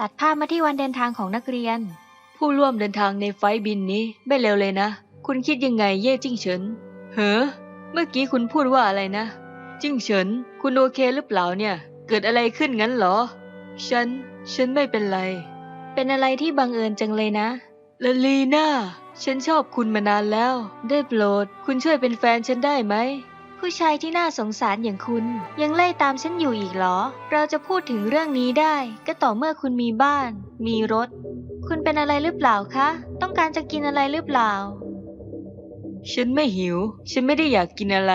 ตัดภาพมาที่วันเดินทางของนักเรียน ผู้ร่วมเดินทางในไฟล์บินนี้ไม่เลวเลยนะ คุณคิดยังไงเย่จิ้งเฉินเฮ้อเมื่อกี้คุณพูดว่าอะไรนะ จิ้งเฉิน คุณโอเคหรือเปล่าเนี่ย เกิดอะไรขึ้นงั้นเหรอ ฉัน ฉันไม่เป็นไร เป็นอะไรที่บังเอิญจังเลยนะลลีน่า ฉันชอบคุณมานานแล้ว ได้โปรด คุณช่วยเป็นแฟนฉันได้ไหม ผู้ชายที่น่าสงสารอย่างคุณ ยังไล่ตามฉันอยู่อีกเหรอ เราจะพูดถึงเรื่องนี้ได้ ก็ต่อเมื่อคุณมีบ้าน มีรถ คุณเป็นอะไรหรือเปล่าคะ ต้องการจะกินอะไรหรือเปล่า ฉันไม่หิว ฉันไม่ได้อยากกินอะไร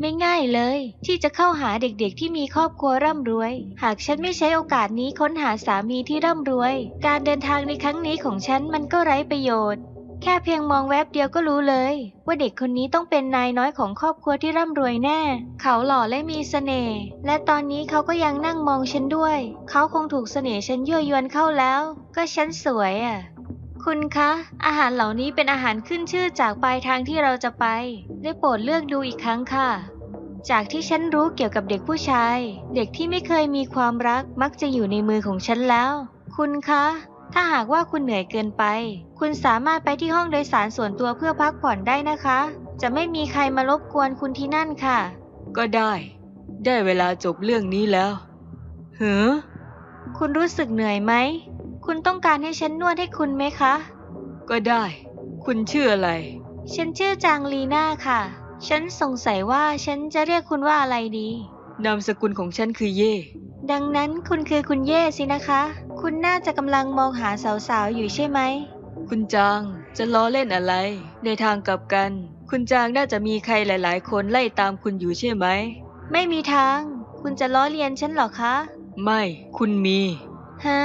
ไม่ง่ายเลย ที่จะเข้าหาเด็กๆที่มีครอบครัวร่ำรวย หากฉันไม่ใช้โอกาสนี้ค้นหาสามีที่ร่ำรวย การเดินทางในครั้งนี้ของฉันมันก็ไร้ประโยชน์ แค่เพียงมองแวบเดียวก็รู้เลย ว่าเด็กคนนี้ต้องเป็นนายน้อยของครอบครัวที่ร่ำรวยแน่ เขาหล่อและมีเสน่ห์และตอนนี้เขาก็ยังนั่งมองฉันด้วย เขาคงถูกเสน่ห์ฉันยั่วยวนเข้าแล้ว ก็ฉันสวยอะคุณคะ อาหารเหล่านี้เป็นอาหารขึ้นชื่อจากปลายทางที่เราจะไป ได้โปรดเลือกดูอีกครั้งค่ะ จากที่ฉันรู้เกี่ยวกับเด็กผู้ชาย เด็กที่ไม่เคยมีความรักมักจะอยู่ในมือของฉันแล้ว คุณคะ ถ้าหากว่าคุณเหนื่อยเกินไป คุณสามารถไปที่ห้องโดยสารส่วนตัวเพื่อพักผ่อนได้นะคะ จะไม่มีใครมารบกวนคุณที่นั่นค่ะ ก็ได้ ได้เวลาจบเรื่องนี้แล้วเฮ้อคุณรู้สึกเหนื่อยไหม คุณต้องการให้ฉันนวดให้คุณไหมคะ ก็ได้ คุณชื่ออะไร ฉันชื่อจางลีน่าค่ะ ฉันสงสัยว่าฉันจะเรียกคุณว่าอะไรดี นามสกุลของฉันคือเย่ ดังนั้นคุณคือคุณเย่สินะคะ คุณน่าจะกำลังมองหาสาวๆอยู่ใช่ไหม คุณจางจะล้อเล่นอะไร ในทางกลับกัน คุณจางน่าจะมีใครหลาย ๆ คนไล่ตามคุณอยู่ใช่ไหม ไม่มีทาง คุณจะล้อเลียนฉันเหรอคะ ไม่ คุณมี ฮะ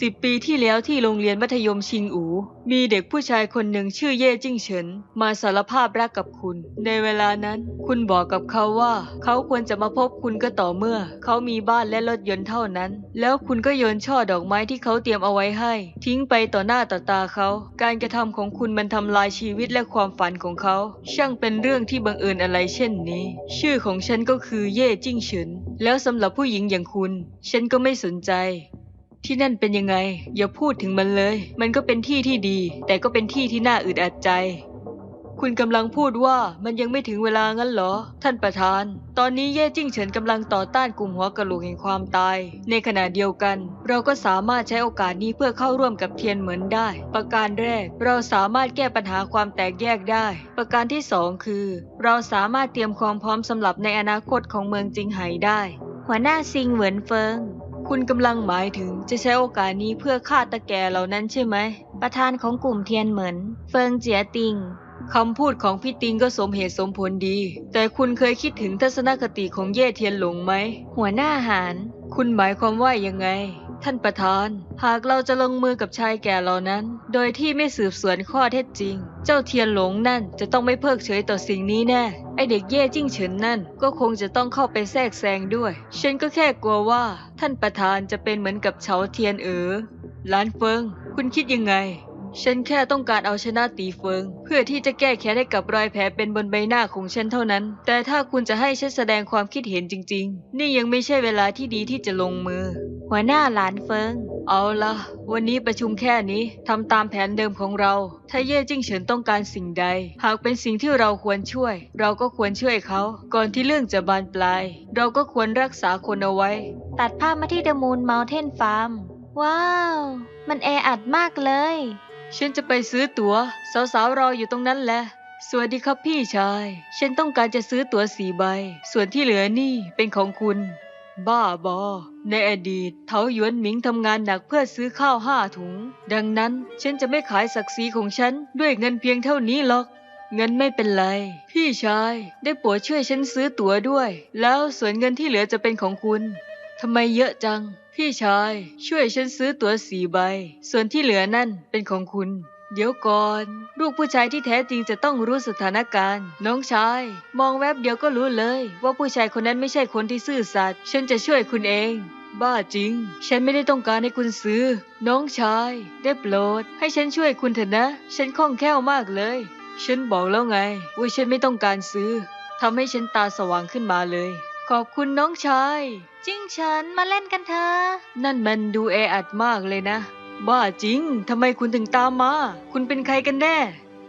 สิบปีที่แล้วที่โรงเรียนมัธยมชิงอู มีเด็กผู้ชายคนหนึ่งชื่อเย่จิ้งเฉิน มาสารภาพรักกับคุณ ในเวลานั้น คุณบอกกับเขาว่า เขาควรจะมาพบคุณก็ต่อเมื่อ เขามีบ้านและรถยนต์เท่านั้น แล้วคุณก็โยนช่อดอกไม้ที่เขาเตรียมเอาไว้ให้ ทิ้งไปต่อหน้าต่อตาเขา การกระทำของคุณมันทำลายชีวิตและความฝันของเขา ช่างเป็นเรื่องที่บังเอิญอะไรเช่นนี้ ชื่อของฉันก็คือเย่จิ้งเฉิน แล้วสำหรับผู้หญิงอย่างคุณ ฉันก็ไม่สนใจ ที่นั่นเป็นยังไง อย่าพูดถึงมันเลย มันก็เป็นที่ที่ดี แต่ก็เป็นที่ที่น่าอึดอัดใจ คุณกำลังพูดว่ามันยังไม่ถึงเวลางั้นเหรอ ท่านประธาน ตอนนี้เย่จิ้งเฉินกำลังต่อต้านกลุ่มหัวกะโหลกแห่งความตาย ในขณะเดียวกัน เราก็สามารถใช้โอกาสนี้เพื่อเข้าร่วมกับเทียนเหมือนได้ ประการแรก เราสามารถแก้ปัญหาความแตกแยกได้ ประการที่สองคือ เราสามารถเตรียมความพร้อมสำหรับในอนาคตของเมืองจิงไห่ได้ หัวหน้าซิงเหวินเฟิง คุณกำลังหมายถึงจะใช้โอกาสนี้เพื่อฆ่าตะแกเหล่านั้นใช่ไหม ประธานของกลุ่มเทียนเหมินเฟิงเจียติงคำพูดของพี่ติงก็สมเหตุสมผลดี แต่คุณเคยคิดถึงทัศนคติของเย่เทียนหลงไหม หัวหน้าหาร คุณหมายความว่ายังไง ท่านประธาน หากเราจะลงมือกับชายแก่เหล่านั้น โดยที่ไม่สืบสวนข้อเท็จจริง เจ้าเทียนหลงนั่นจะต้องไม่เพิกเฉยต่อสิ่งนี้แน่ ไอเด็กเย่จิ้งเฉินนั่นก็คงจะต้องเข้าไปแทรกแซงด้วย ฉันก็แค่กลัวว่า ท่านประธานจะเป็นเหมือนกับเฉาเทียนเอ๋อล้านเฟิง คุณคิดยังไง ฉันแค่ต้องการเอาชนะตีเฟิง เพื่อที่จะแก้แค้นให้กับรอยแผลเป็นบนใบหน้าของฉันเท่านั้น แต่ถ้าคุณจะให้ฉันแสดงความคิดเห็นจริง ๆ นี่ยังไม่ใช่เวลาที่ดีที่จะลงมือ หัวหน้าหลานเฟิง เอาละวันนี้ประชุมแค่นี้ทำตามแผนเดิมของเรา ถ้าเย่จิ้งเฉินต้องการสิ่งใด หากเป็นสิ่งที่เราควรช่วย เราก็ควรช่วยเขา ก่อนที่เรื่องจะบานปลาย เราก็ควรรักษาคนเอาไว้ ตัดภาพมาที่เดอะมูนเมลเทนฟาร์มว้าว มันแออัดมากเลย ฉันจะไปซื้อตัว๋ว สาวๆรออยู่ตรงนั้นแหละ สวัสดีครับพี่ชาย ฉันต้องการจะซื้อตั๋วสี่ใบ ส่วนที่เหลือนี่เป็นของคุณ บ้าบอ ในอดีตเถาหยวนหมิงทำงานหนักเพื่อซื้อข้าวห้าถุง ดังนั้นฉันจะไม่ขายศักดิ์ศรีของฉันด้วยเงินเพียงเท่านี้หรอกเงินไม่เป็นไร พี่ชายได้โปรดช่วยฉันซื้อตั๋วด้วย แล้วส่วนเงินที่เหลือจะเป็นของคุณทำไมเยอะจัง พี่ชายช่วยฉันซื้อตั๋วสีใบ ส่วนที่เหลือนั่นเป็นของคุณ เดี๋ยวก่อน ลูกผู้ชายที่แท้จริงจะต้องรู้สถานการณ์ น้องชาย มองแวบเดียวก็รู้เลย ว่าผู้ชายคนนั้นไม่ใช่คนที่ซื่อสัตย์ฉันจะช่วยคุณเอง บ้าจริง ฉันไม่ได้ต้องการให้คุณซื้อ น้องชายได้โปรด ให้ฉันช่วยคุณเถอะนะ ฉันคล่องแคล่วมากเลย ฉันบอกแล้วไงว่าฉันไม่ต้องการซื้อทำให้ฉันตาสว่างขึ้นมาเลย ขอบคุณน้องชาย จิ้งเฉินมาเล่นกันเถอะนั่นมันดูแออัดมากเลยนะ บ้าจริงทำไมคุณถึงตามมา คุณเป็นใครกันแน่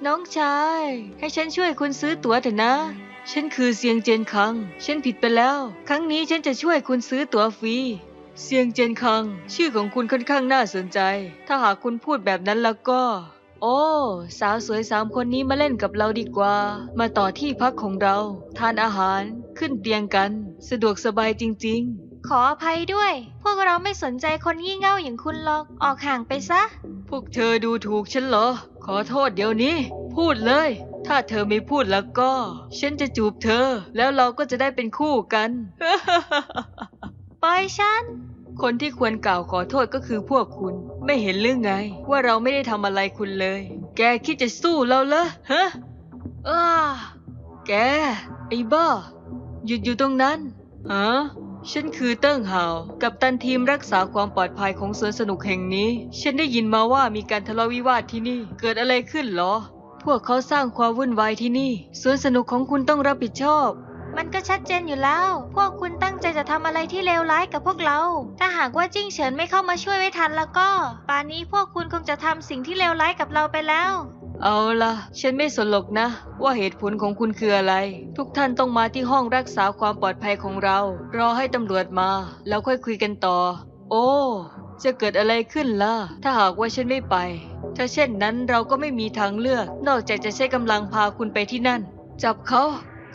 น้องชาย ให้ฉันช่วยคุณซื้อตั๋วเถอะนะ ฉันคือเซียงเจนคัง ฉันผิดไปแล้ว ครั้งนี้ฉันจะช่วยคุณซื้อตั๋วฟรีเซียงเจนคัง ชื่อของคุณค่อนข้างน่าสนใจ ถ้าหากคุณพูดแบบนั้นแล้วก็ โอ้ สาวสวยสามคนนี้มาเล่นกับเราดีกว่า มาต่อที่พักของเรา ทานอาหารขึ้นเตียงกัน สะดวกสบายจริง ๆ ขออภัยด้วย พวกเราไม่สนใจคนงี่เง่าอย่างคุณหรอก ออกห่างไปซะ พวกเธอดูถูกฉันเหรอ ขอโทษเดี๋ยวนี้ พูดเลย ถ้าเธอไม่พูดแล้วก็ ฉันจะจูบเธอ แล้วเราก็จะได้เป็นคู่กัน ปล่อยฉัน คนที่ควรกล่าวขอโทษก็คือพวกคุณ ไม่เห็นเรื่องไง ว่าเราไม่ได้ทำอะไรคุณเลย แกคิดจะสู้เราเหรอฮะอ้าแก ไอ้บ้า หยุดอยู่ตรงนั้นฮะฉันคือเติ้งหาว กับตันทีมรักษาความปลอดภัยของสวนสนุกแห่งนี้ ฉันได้ยินมาว่ามีการทะเลาะวิวาทที่นี่ เกิดอะไรขึ้นเหรอ พวกเขาสร้างความวุ่นวายที่นี่ สวนสนุกของคุณต้องรับผิดชอบ มันก็ชัดเจนอยู่แล้ว พวกคุณตั้งใจจะทำอะไรที่เลวร้ายกับพวกเรา ถ้าหากว่าจิ้งเฉินไม่เข้ามาช่วยไว้ทันแล้วก็ ป่านนี้พวกคุณคงจะทำสิ่งที่เลวร้ายกับเราไปแล้ว เอาล่ะ ฉันไม่สนหรอกนะ ว่าเหตุผลของคุณคืออะไร ทุกท่านต้องมาที่ห้องรักษาความปลอดภัยของเรา รอให้ตำรวจมา แล้วค่อยคุยกันต่อ โอ้จะเกิดอะไรขึ้นล่ะ ถ้าหากว่าฉันไม่ไป ถ้าเช่นนั้นเราก็ไม่มีทางเลือก นอกจากจะใช้กำลังพาคุณไปที่นั่น จับเขา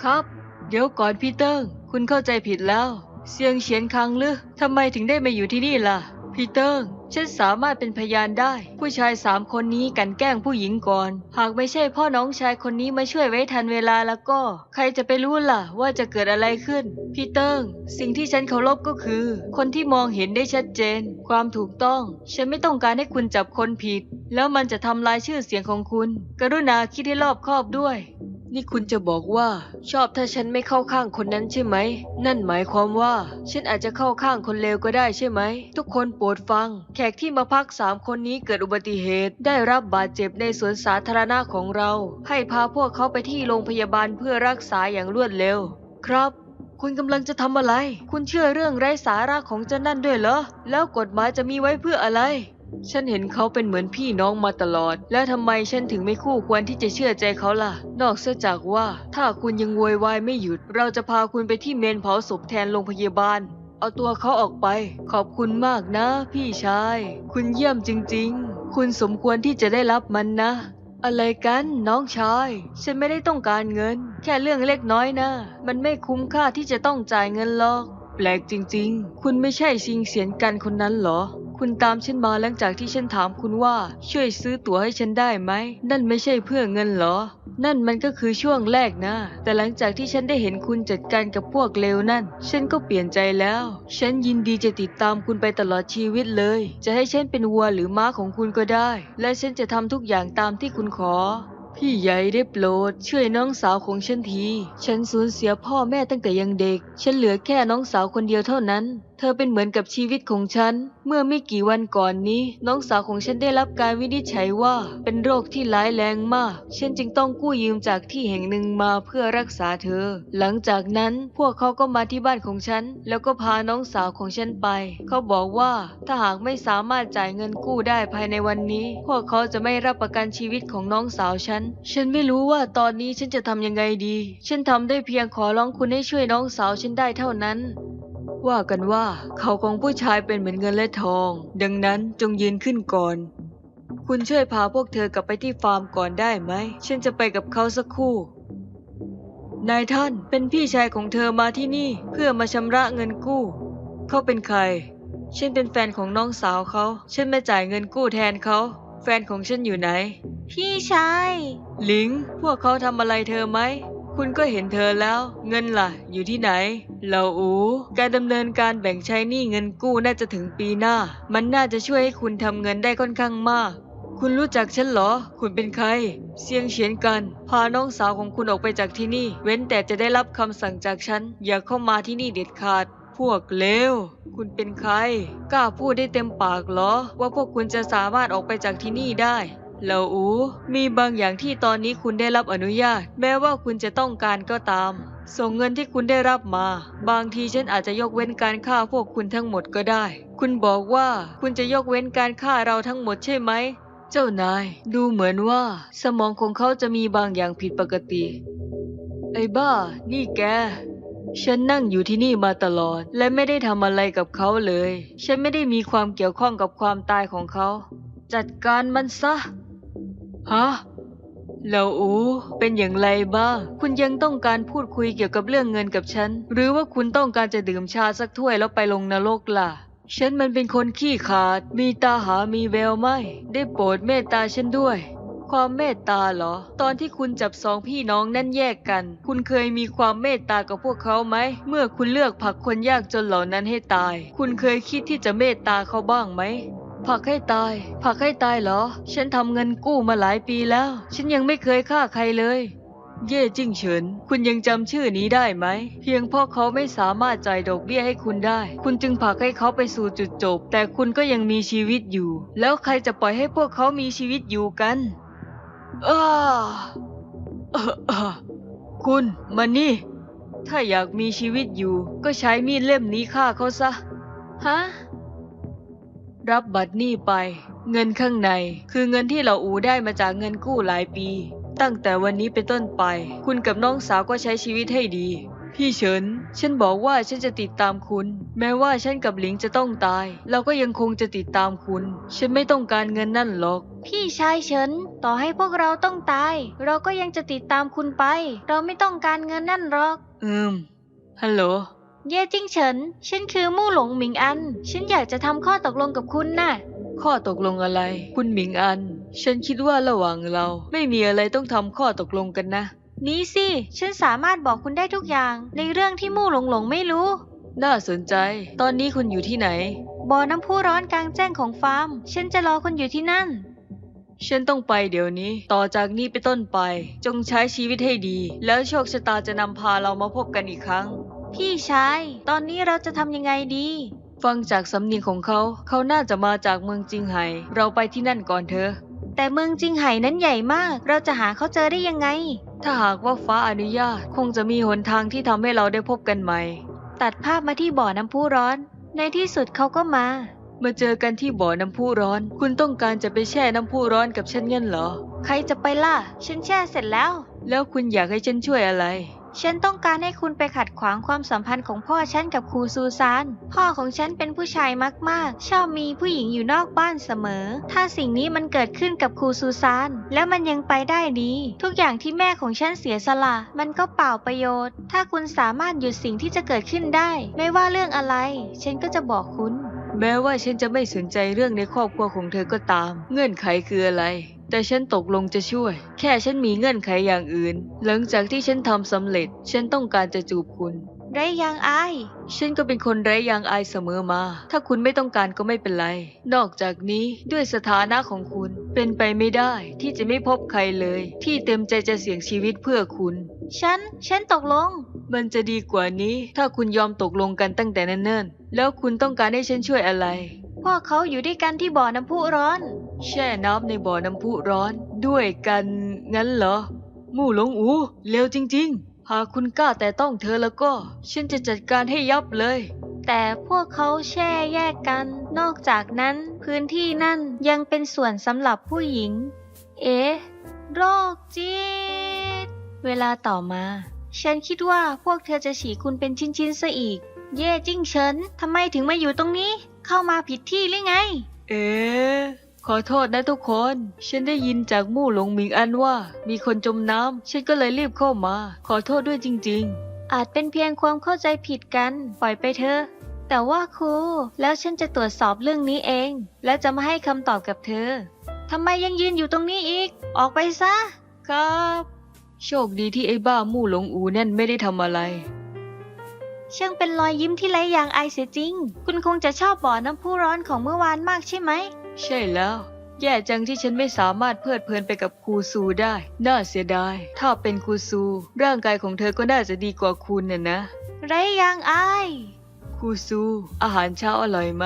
ครับ เดี๋ยวก่อนพี่เติ้งคุณเข้าใจผิดแล้วเสียงเฉียนคังหรือทำไมถึงได้มาอยู่ที่นี่ล่ะ พี่เติ้งฉันสามารถเป็นพยานได้ ผู้ชายสามคนนี้กันแกล้งผู้หญิงก่อน หากไม่ใช่พ่อน้องชายคนนี้มาช่วยไว้ทันเวลาแล้วก็ ใครจะไปรู้ล่ะ ว่าจะเกิดอะไรขึ้น พี่เติ้งสิ่งที่ฉันเคารพก็คือ คนที่มองเห็นได้ชัดเจน ความถูกต้อง ฉันไม่ต้องการให้คุณจับคนผิด แล้วมันจะทำลายชื่อเสียงของคุณ กรุณาคิดให้รอบคอบด้วย นี่คุณจะบอกว่า ชอบถ้าฉันไม่เข้าข้างคนนั้นใช่ไหม นั่นหมายความว่า ฉันอาจจะเข้าข้างคนเลวก็ได้ใช่ไหม ทุกคนโปรดฟัง แขกที่มาพักสามคนนี้เกิดอุบัติเหตุ ได้รับบาดเจ็บในสวนสาธารณะของเรา ให้พาพวกเขาไปที่โรงพยาบาลเพื่อรักษาอย่างรวดเร็ว ครับคุณกำลังจะทำอะไร คุณเชื่อเรื่องไร้สาระของเจ้านั่นด้วยเหรอ แล้วกฎหมายจะมีไว้เพื่ออะไร ฉันเห็นเขาเป็นเหมือนพี่น้องมาตลอด แล้วทำไมฉันถึงไม่คู่ควรที่จะเชื่อใจเขาล่ะ นอกเสียจากว่า ถ้าคุณยังโวยวายไม่หยุด เราจะพาคุณไปที่เมนเผาศพแทนโรงพยาบาล เอาตัวเขาออกไป ขอบคุณมากนะ พี่ชาย คุณเยี่ยมจริง ๆ คุณสมควรที่จะได้รับมันนะ อะไรกันน้องชาย ฉันไม่ได้ต้องการเงิน แค่เรื่องเล็กน้อยนะ มันไม่คุ้มค่าที่จะต้องจ่ายเงินหรอก ปลกจริง ๆ คุณไม่ใช่ชิงเสียนกันคนนั้นเหรอ คุณตามฉันมาหลังจากที่ฉันถามคุณว่าช่วยซื้อตั๋วให้ฉันได้ไหม นั่นไม่ใช่เพื่อเงินเหรอ นั่นมันก็คือช่วงแรกนะ แต่หลังจากที่ฉันได้เห็นคุณจัดการกับพวกเลวนั่น ฉันก็เปลี่ยนใจแล้ว ฉันยินดีจะติดตามคุณไปตลอดชีวิตเลย จะให้ฉันเป็นวัวหรือม้าของคุณก็ได้ และฉันจะทำทุกอย่างตามที่คุณขอ พี่ใหญ่ได้โปรดช่วยน้องสาวของฉันที ฉันสูญเสียพ่อแม่ตั้งแต่ยังเด็ก ฉันเหลือแค่น้องสาวคนเดียวเท่านั้น เธอเป็นเหมือนกับชีวิตของฉัน เมื่อไม่กี่วันก่อนนี้ น้องสาวของฉันได้รับการวินิจฉัยว่า เป็นโรคที่ร้ายแรงมาก ฉันจึงต้องกู้ยืมจากที่แห่งหนึ่งมาเพื่อรักษาเธอ หลังจากนั้นพวกเขาก็มาที่บ้านของฉัน แล้วก็พาน้องสาวของฉันไป เขาบอกว่าถ้าหากไม่สามารถจ่ายเงินกู้ได้ภายในวันนี้ พวกเขาจะไม่รับประกันชีวิตของน้องสาวฉัน ฉันไม่รู้ว่าตอนนี้ฉันจะทำยังไงดี ฉันทำได้เพียงขอร้องคุณให้ช่วยน้องสาวฉันได้เท่านั้น ว่ากันว่าเขาของผู้ชายเป็นเหมือนเงินและทอง ดังนั้นจงยืนขึ้นก่อน คุณช่วยพาพวกเธอกลับไปที่ฟาร์มก่อนได้ไหม ฉันจะไปกับเขาสักครู่ นายท่านเป็นพี่ชายของเธอมาที่นี่เพื่อมาชำระเงินกู้ เขาเป็นใคร ฉันเป็นแฟนของน้องสาวเขา ฉันมาจ่ายเงินกู้แทนเขา แฟนของฉันอยู่ไหน พี่ชายหลิง พวกเขาทำอะไรเธอไหม คุณก็เห็นเธอแล้ว เงินล่ะ อยู่ที่ไหนเหล่าอู การดำเนินการแบ่งใช้หนี้เงินกู้น่าจะถึงปีหน้า มันน่าจะช่วยให้คุณทำเงินได้ค่อนข้างมาก คุณรู้จักฉันเหรอ คุณเป็นใคร เสียงเฉียนกัน พาน้องสาวของคุณออกไปจากที่นี่ เว้นแต่จะได้รับคำสั่งจากฉัน อย่าเข้ามาที่นี่เด็ดขาด พวกเลว คุณเป็นใคร กล้าพูดได้เต็มปากเหรอ ว่าพวกคุณจะสามารถออกไปจากที่นี่ได้ เหล่าอูมีบางอย่างที่ตอนนี้คุณได้รับอนุญาต แม้ว่าคุณจะต้องการก็ตาม ส่งเงินที่คุณได้รับมา บางทีฉันอาจจะยกเว้นการฆ่าพวกคุณทั้งหมดก็ได้ คุณบอกว่าคุณจะยกเว้นการฆ่าเราทั้งหมดใช่ไหม เจ้านาย ดูเหมือนว่า สมองของเขาจะมีบางอย่างผิดปกติ ไอ้บ้า นี่แกฉันนั่งอยู่ที่นี่มาตลอด และไม่ได้ทำอะไรกับเขาเลย ฉันไม่ได้มีความเกี่ยวข้องกับความตายของเขา จัดการมันซะ ฮะแล้วอู เป็นอย่างไรบ้าง คุณยังต้องการพูดคุยเกี่ยวกับเรื่องเงินกับฉัน หรือว่าคุณต้องการจะดื่มชาสักถ้วยแล้วไปลงนรกล่ะ ฉันมันเป็นคนขี้ขาด มีตาหามีแววไหมได้โปรดเมตตาฉันด้วย ความเมตตาเหรอ ตอนที่คุณจับสองพี่น้องนั่นแยกกัน คุณเคยมีความเมตตากับพวกเขาไหม เมื่อคุณเลือกผักคนยากจนเหล่านั้นให้ตาย คุณเคยคิดที่จะเมตตาเขาบ้างไหม ผักให้ตาย ผักให้ตายเหรอ ฉันทำเงินกู้มาหลายปีแล้ว ฉันยังไม่เคยฆ่าใครเลย เย่จิ้งเฉิน คุณยังจำชื่อนี้ได้ไหม เพียงเพราะเขาไม่สามารถจ่ายดอกเบี้ยให้คุณได้ คุณจึงผลักให้เขาไปสู่จุดจบ แต่คุณก็ยังมีชีวิตอยู่ แล้วใครจะปล่อยให้พวกเขามีชีวิตอยู่กันอ้าเออคุณมานี่ ถ้าอยากมีชีวิตอยู่ ก็ใช้มีดเล่มนี้ฆ่าเขาซะ ฮะ รับบัตรหนี้ไป เงินข้างใน คือเงินที่เราอูได้มาจากเงินกู้หลายปี ตั้งแต่วันนี้เป็นต้นไป คุณกับน้องสาวก็ใช้ชีวิตให้ดี พี่เฉิน ฉันบอกว่าฉันจะติดตามคุณ แม้ว่าฉันกับหลิงจะต้องตาย เราก็ยังคงจะติดตามคุณ ฉันไม่ต้องการเงินนั่นหรอก พี่ชายเฉิน ต่อให้พวกเราต้องตาย เราก็ยังจะติดตามคุณไป เราไม่ต้องการเงินนั่นหรอก อืมฮัลโหล เย่จิ้งเฉิน ฉันคือมู่หลงหมิงอัน ฉันอยากจะทำข้อตกลงกับคุณน่ะ ข้อตกลงอะไร คุณหมิงอัน ฉันคิดว่าระหว่างเรา ไม่มีอะไรต้องทำข้อตกลงกันนะ นี้สิ ฉันสามารถบอกคุณได้ทุกอย่าง ในเรื่องที่มู่หลงหลงไม่รู้ น่าสนใจ ตอนนี้คุณอยู่ที่ไหน บ่อน้ำพุร้อนกลางแจ้งของฟาร์ม ฉันจะรอคุณอยู่ที่นั่น ฉันต้องไปเดี๋ยวนี้ ต่อจากนี้ไปนต้นไป จงใช้ชีวิตให้ดี แล้วโชคชะตาจะนำพาเรามาพบกันอีกครั้ง พี่ชาย ตอนนี้เราจะทำยังไงดี ฟังจากสำเนียงของเขา เขาน่าจะมาจากเมืองจิงไห่ เราไปที่นั่นก่อนเถอะ แต่เมืองจิงไห่นั้นใหญ่มาก เราจะหาเขาเจอได้ยังไง ถ้าหากว่าฟ้าอนุญาต คงจะมีหนทางที่ทำให้เราได้พบกันใหม่ ตัดภาพมาที่บ่อน้ำพุร้อน ในที่สุดเขาก็มา มาเจอกันที่บ่อน้ำพุร้อน คุณต้องการจะไปแช่น้ำพุร้อนกับฉันงั้นเหรอ ใครจะไปล่ะ ฉันแช่เสร็จแล้ว แล้วคุณอยากให้ฉันช่วยอะไร ฉันต้องการให้คุณไปขัดขวางความสัมพันธ์ของพ่อฉันกับครูซูซาน พ่อของฉันเป็นผู้ชายมากๆ ชอบมีผู้หญิงอยู่นอกบ้านเสมอ ถ้าสิ่งนี้มันเกิดขึ้นกับครูซูซาน แล้วมันยังไปได้ดี ทุกอย่างที่แม่ของฉันเสียสละ มันก็เปล่าประโยชน์ ถ้าคุณสามารถหยุดสิ่งที่จะเกิดขึ้นได้ ไม่ว่าเรื่องอะไร ฉันก็จะบอกคุณ แม้ว่าฉันจะไม่สนใจเรื่องในครอบครัวของเธอก็ตาม เงื่อนไขคืออะไร แต่ฉันตกลงจะช่วย แค่ฉันมีเงื่อนไขอย่างอื่น หลังจากที่ฉันทำสำเร็จ ฉันต้องการจะจูบคุณ ไรยังอาย ฉันก็เป็นคนไร้ยางอายเสมอมา ถ้าคุณไม่ต้องการก็ไม่เป็นไร นอกจากนี้ด้วยสถานะของคุณ เป็นไปไม่ได้ที่จะไม่พบใครเลย ที่เต็มใจจะเสี่ยงชีวิตเพื่อคุณ ฉัน ฉันตกลง มันจะดีกว่านี้ ถ้าคุณยอมตกลงกันตั้งแต่เนิ่นๆแล้วคุณต้องการให้ฉันช่วยอะไร พวกเขาอยู่ด้วยกันที่บ่อน้ำพุร้อน แช่น้ำในบ่อน้ำพุร้อน ด้วยกันงั้นเหรอ มู่หลงอูเร็วจริง ๆ หากคุณกล้าแต่ต้องเธอแล้วก็ ฉันจะจัดการให้ยับเลย แต่พวกเขาแช่แยกกัน นอกจากนั้นพื้นที่นั่นยังเป็นส่วนสำหรับผู้หญิง เอ๊ะโรคจิต เวลาต่อมา ฉันคิดว่าพวกเธอจะฉีกคุณเป็นชิ้นๆซะอีก เย่จิ้งเฉินทำไมถึงมาอยู่ตรงนี้ เข้ามาผิดที่หรือไง เอ๊ะขอโทษนะทุกคน ฉันได้ยินจากมู่หลงหมิงอันว่า มีคนจมน้ำ ฉันก็เลยรีบเข้ามา ขอโทษด้วยจริงอาจเป็นเพียงความเข้าใจผิดกัน ปล่อยไปเถอะ แต่ว่าครู แล้วฉันจะตรวจสอบเรื่องนี้เอง และจะมาให้คำตอบกับเธอ ทำไมยังยืนอยู่ตรงนี้อีก ออกไปซะๆครับ โชคดีที่ไอ้บ้ามู่หลงอูนั่นไม่ได้ทำอะไร ช่างเป็นรอยยิ้มที่ไร้ยางอายเสียจริง คุณคงจะชอบบ่อน้ำพุร้อนของเมื่อวานมากใช่ไหม ใช่แล้ว แย่จังที่ฉันไม่สามารถเพลิดเพลินไปกับครูซูได้ น่าเสียดาย ถ้าเป็นครูซู ร่างกายของเธอก็น่าจะดีกว่าคุณน่ะนะ ไร้ยางอาย ครูซู อาหารเช้าอร่อยไหม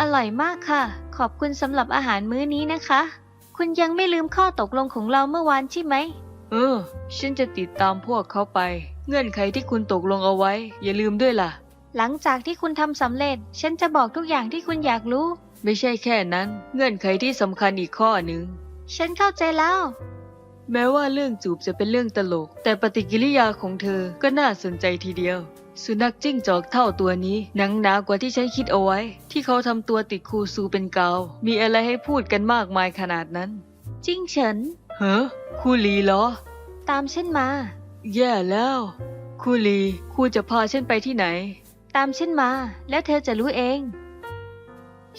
อร่อยมากค่ะ ขอบคุณสำหรับอาหารมื้อนี้นะคะ คุณยังไม่ลืมข้อตกลงของเราเมื่อวานใช่ไหม เออ ฉันจะติดตามพวกเขาไป เงื่อนไขที่คุณตกลงเอาไว้ อย่าลืมด้วยล่ะ หลังจากที่คุณทำสำเร็จ ฉันจะบอกทุกอย่างที่คุณอยากรู้ ไม่ใช่แค่นั้น เงื่อนไขที่สำคัญอีกข้อหนึ่ง ฉันเข้าใจแล้ว แม้ว่าเรื่องจูบจะเป็นเรื่องตลก แต่ปฏิกิริยาของเธอก็น่าสนใจทีเดียว สุนัขจิ้งจอกเท่าตัวนี้หนังหนากว่าที่ฉันคิดเอาไว้ ที่เขาทำตัวติดคูซูเป็นกาวมีอะไรให้พูดกันมากมายขนาดนั้น จิ้งเฉิน เฮ้อคูลีเหรอ ตามฉันมา แย่แล้ว คูลีครูจะพาฉันไปที่ไหน ตามฉันมา แล้วเธอจะรู้เอง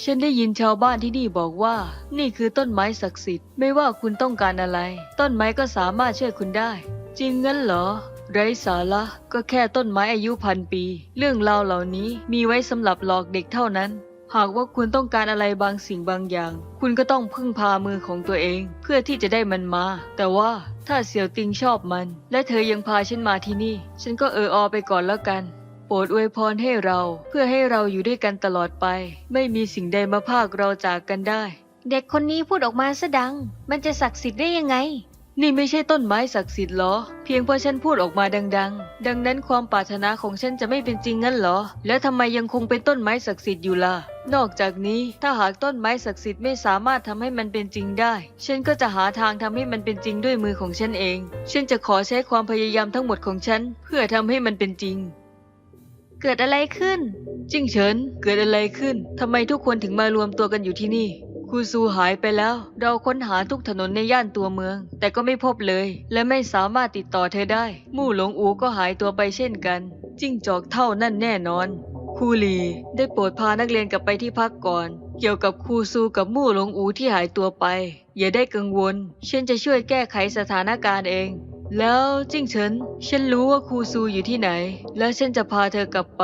ฉันได้ยินชาวบ้านที่นี่บอกว่า นี่คือต้นไม้ศักดิ์สิทธิ์ไม่ว่าคุณต้องการอะไร ต้นไม้ก็สามารถช่วยคุณได้ จริงงั้นเหรอ ไร้สาระก็แค่ต้นไม้อายุพันปี เรื่องราวเหล่านี้มีไว้สำหรับหลอกเด็กเท่านั้น หากว่าคุณต้องการอะไรบางสิ่งบางอย่าง คุณก็ต้องพึ่งพามือของตัวเอง เพื่อที่จะได้มันมา แต่ว่าถ้าเสี่ยวติงชอบมัน และเธอยังพาฉันมาที่นี่ ฉันก็เอออไปก่อนแล้วกันโปรดอวยพรให้เราเพื่อให้เราอยู่ด้วยกันตลอดไป ไม่มีสิ่งใดมาพากเราจากกันได้ เด็กคนนี้พูดออกมาซะดัง มันจะศักดิ์สิทธิ์ได้ยังไง นี่ไม่ใช่ต้นไม้ศักดิ์สิทธิ์เหรอ เพียงเพราะฉันพูดออกมาดัง ๆ ดังนั้นความปรารถนาของฉันจะไม่เป็นจริงงั้นเหรอ แล้วทำไมยังคงเป็นต้นไม้ศักดิ์สิทธิ์อยู่ล่ะ นอกจากนี้ถ้าหากต้นไม้ศักดิ์สิทธิ์ไม่สามารถทำให้มันเป็นจริงได้ ฉันก็จะหาทางทำให้มันเป็นจริงด้วยมือของฉันเอง ฉันจะขอใช้ความพยายามทั้งหมดของฉัน เพื่อทำให้มันเป็นจริงเกิดอะไรขึ้น จิ้งเฉิน เกิดอะไรขึ้น ทำไมทุกคนถึงมารวมตัวกันอยู่ที่นี่ คูซูหายไปแล้ว เราค้นหาทุกถนนในย่านตัวเมือง แต่ก็ไม่พบเลย และไม่สามารถติดต่อเธอได้ มู่หลงอูก็หายตัวไปเช่นกันจิ้งจอกเท่านั่นแน่นอนครูหลีได้โปรดพานักเรียนกลับไปที่พักก่อน เกี่ยวกับครูซูกับมู่หลงอูที่หายตัวไป อย่าได้กังวล ฉันจะช่วยแก้ไขสถานการณ์เอง แล้วจิ้งเฉินฉันรู้ว่าครูซูอยู่ที่ไหน แล้วฉันจะพาเธอกลับไป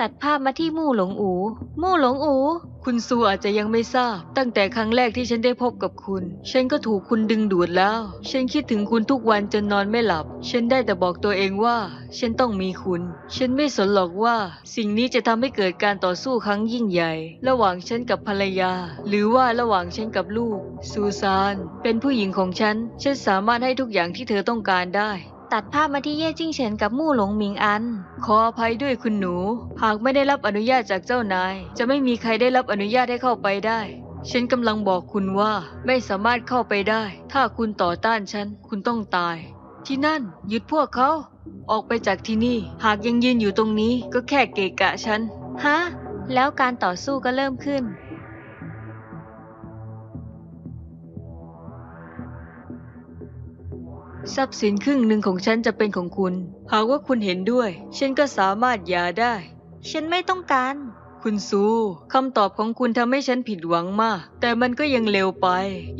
ตัดภาพมาที่มู่หลงอู มู่หลงอู คุณซูอาจจะยังไม่ทราบ ตั้งแต่ครั้งแรกที่ฉันได้พบกับคุณ ฉันก็ถูกคุณดึงดูดแล้ว ฉันคิดถึงคุณทุกวันจนนอนไม่หลับ ฉันได้แต่บอกตัวเองว่า ฉันต้องมีคุณ ฉันไม่สนหรอกว่า สิ่งนี้จะทำให้เกิดการต่อสู้ครั้งยิ่งใหญ่ ระหว่างฉันกับภรรยา หรือว่าระหว่างฉันกับลูก ซูซาน เป็นผู้หญิงของฉัน ฉันสามารถให้ทุกอย่างที่เธอต้องการได้ ตัดภาพมาที่เย่จิ้งเฉินกับมู่หลงหมิงอัน ขออภัยด้วยคุณหนู หากไม่ได้รับอนุญาตจากเจ้านาย จะไม่มีใครได้รับอนุญาตให้เข้าไปได้ ฉันกำลังบอกคุณว่าไม่สามารถเข้าไปได้ ถ้าคุณต่อต้านฉัน คุณต้องตาย ที่นั่นหยุดพวกเขา ออกไปจากที่นี่ หากยังยืนอยู่ตรงนี้ก็แค่เกะกะฉัน ฮะ แล้วการต่อสู้ก็เริ่มขึ้น ทรัพย์สินครึ่งหนึ่งของฉันจะเป็นของคุณ หากว่าคุณเห็นด้วย ฉันก็สามารถหย่าได้ ฉันไม่ต้องการ คุณซูคำตอบของคุณทำให้ฉันผิดหวังมาก แต่มันก็ยังเร็วไป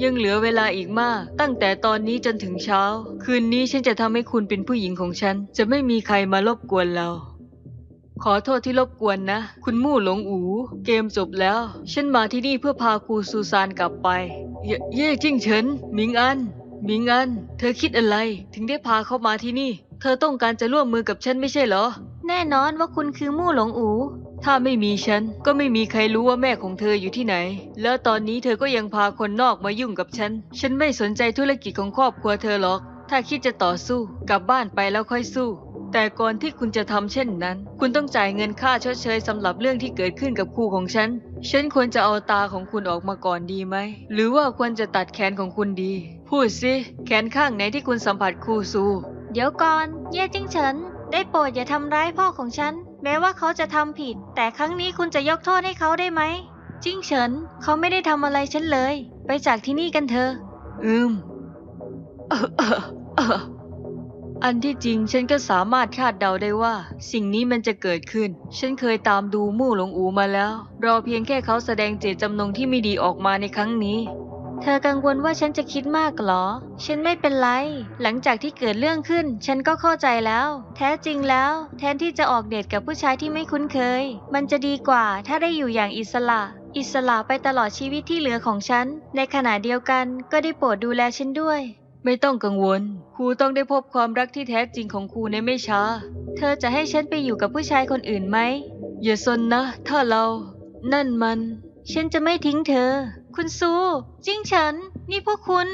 ยังเหลือเวลาอีกมาก ตั้งแต่ตอนนี้จนถึงเช้า คืนนี้ฉันจะทำให้คุณเป็นผู้หญิงของฉัน จะไม่มีใครมารบกวนเราขอโทษที่รบกวนนะ คุณมู่หลงอู เกมจบแล้ว ฉันมาที่นี่เพื่อพาครูซูซานกลับไป เยเย่จิ้งเฉินหมิงอันห มิงอัน เธอคิดอะไร ถึงได้พาเขามาที่นี่ เธอต้องการจะร่วมมือกับฉันไม่ใช่เหรอ แน่นอนว่าคุณคือมู่หลงอู ถ้าไม่มีฉัน ก็ไม่มีใครรู้ว่าแม่ของเธออยู่ที่ไหน แล้วตอนนี้เธอก็ยังพาคนนอกมายุ่งกับฉัน ฉันไม่สนใจธุรกิจของครอบครัวเธอหรอก ถ้าคิดจะต่อสู้กลับบ้านไปแล้วค่อยสู้ แต่ก่อนที่คุณจะทำเช่นนั้น คุณต้องจ่ายเงินค่าชดเชยสำหรับเรื่องที่เกิดขึ้นกับครูของฉัน ฉันควรจะเอาตาของคุณออกมาก่อนดีไหม หรือว่าควรจะตัดแขนของคุณดี พูดสิแขนข้างไหนที่คุณสัมผัสครูซู เดี๋ยวก่อน เย่จิ้งเฉิน ได้โปรดอย่าทำร้ายพ่อของฉัน แม้ว่าเขาจะทำผิด แต่ครั้งนี้คุณจะยกโทษให้เขาได้ไหม จิ้งเฉิน เขาไม่ได้ทำอะไรฉันเลย ไปจากที่นี่กันเถอะอืมเอ่อเอ่อเอ่ออันที่จริงฉันก็สามารถคาดเดาได้ว่า สิ่งนี้มันจะเกิดขึ้น ฉันเคยตามดูมู่หลงอูมาแล้ว รอเพียงแค่เขาแสดงเจตจำนงที่ไม่ดีออกมาในครั้งนี้ เธอกังวลว่าฉันจะคิดมากเหรอ ฉันไม่เป็นไร หลังจากที่เกิดเรื่องขึ้น ฉันก็เข้าใจแล้ว แท้จริงแล้ว แทนที่จะออกเดทกับผู้ชายที่ไม่คุ้นเคย มันจะดีกว่าถ้าได้อยู่อย่างอิสระ อิสระไปตลอดชีวิตที่เหลือของฉัน ในขณะเดียวกันก็ได้โปรดดูแลฉันด้วย ไม่ต้องกังวล ครูต้องได้พบความรักที่แท้จริงของครูในไม่ช้า เธอจะให้ฉันไปอยู่กับผู้ชายคนอื่นไหมอย่าสนนะ ถ้าเรา นั่นมัน ฉันจะไม่ทิ้งเธอ คุณซู จิ้งเฉิน นี่พวกคุณ